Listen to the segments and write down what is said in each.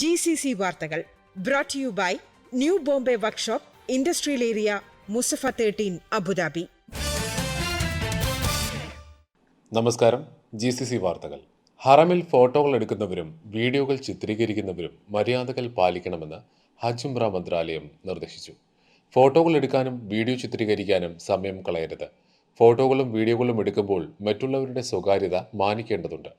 G C C വാർത്തകൾ brought you by new Bombay workshop industrial area Mussafah thirteen Abu Dhabi നമസ്കാരം. G C C വാർത്തകൾ. ഹറമിൽ ഫോട്ടോകൾ എടുക്കുന്നവരും വീഡിയോകൾ ചിത്രീകരിക്കുന്നവരും മര്യാദകൾ പാലിക്കണമെന്ന് ഹജ് ഉംറ മന്ത്രാലയം നിർദ്ദേശിച്ചു. ഫോട്ടോകൾ എടുക്കാനും വീഡിയോ ചിത്രീകരിക്കാനും സമയം കളയരുത്. ഫോട്ടോകളും വീഡിയോകളും എടുക്കുമ്പോൾ മറ്റുള്ളവരുടെ സ്വകാര്യത മാനിക്കേണ്ടതുണ്ട്.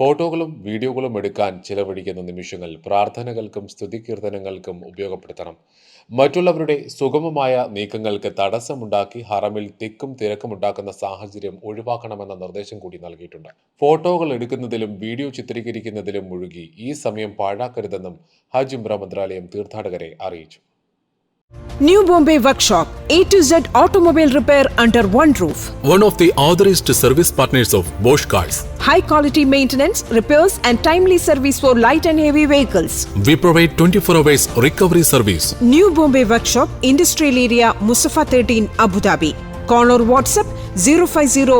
ഫോട്ടോകളും വീഡിയോകളും എടുക്കാൻ ചിലവഴിക്കുന്ന നിമിഷങ്ങൾ പ്രാർത്ഥനകൾക്കും സ്തുതികീർത്തനങ്ങൾക്കും ഉപയോഗപ്പെടുത്തണം. മറ്റുള്ളവരുടെ സുഗമമായ നീക്കങ്ങൾക്ക് തടസ്സമുണ്ടാക്കി ഹറമിൽ തിക്കും ഉണ്ടാക്കുന്ന സാഹചര്യം ഒഴിവാക്കണമെന്ന നിർദ്ദേശം കൂടി നൽകിയിട്ടുണ്ട്. ഫോട്ടോകൾ എടുക്കുന്നതിലും വീഡിയോ ചിത്രീകരിക്കുന്നതിലും മുഴുകി ഈ സമയം പാഴാക്കരുതെന്നും ഹജ് ഉംറ മന്ത്രാലയം തീർത്ഥാടകരെ അറിയിച്ചു. New Bombay Workshop, A to Z automobile repair under one roof. one of the authorized service partners of Bosch Cars. high quality maintenance, repairs, and timely service for light and heavy vehicles. We provide 24 hours recovery service. New Bombay Workshop, Industrial Area, Musafa 13, Abu Dhabi. Call or WhatsApp 050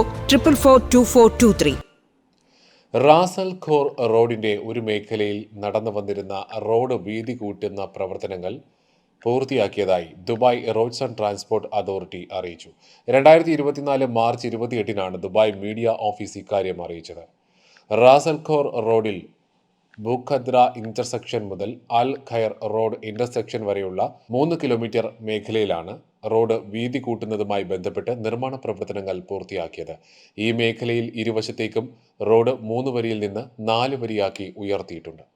444 Ras al Khor റോഡിന്റെ ഒരു മേഖലയിൽ നടന്നു വന്നിരുന്ന road വീതി കൂട്ടുന്ന പ്രവർത്തനങ്ങൾ പൂർത്തിയാക്കിയതായി Dubai roads and transport authority അറിയിച്ചു. രണ്ടായിരത്തി ഇരുപത്തിനാല് മാർച്ച് ഇരുപത്തിയെട്ടിനാണ് ദുബായ് മീഡിയ ഓഫീസ് ഇക്കാര്യം അറിയിച്ചത്. റാസൽഖോർ റോഡിൽ ബുഖദ്ര ഇന്റർസെക്ഷൻ മുതൽ അൽ ഖയർ റോഡ് ഇന്റർസെക്ഷൻ വരെയുള്ള മൂന്ന് കിലോമീറ്റർ മേഖലയിലാണ് റോഡ് വീതി കൂട്ടുന്നതുമായി ബന്ധപ്പെട്ട് നിർമ്മാണ പ്രവർത്തനങ്ങൾ പൂർത്തിയാക്കിയത്. ഈ മേഖലയിൽ ഇരുവശത്തേക്കും റോഡ് മൂന്ന് വരിയിൽ നിന്ന് നാല് വരിയാക്കി ഉയർത്തിയിട്ടുണ്ട്.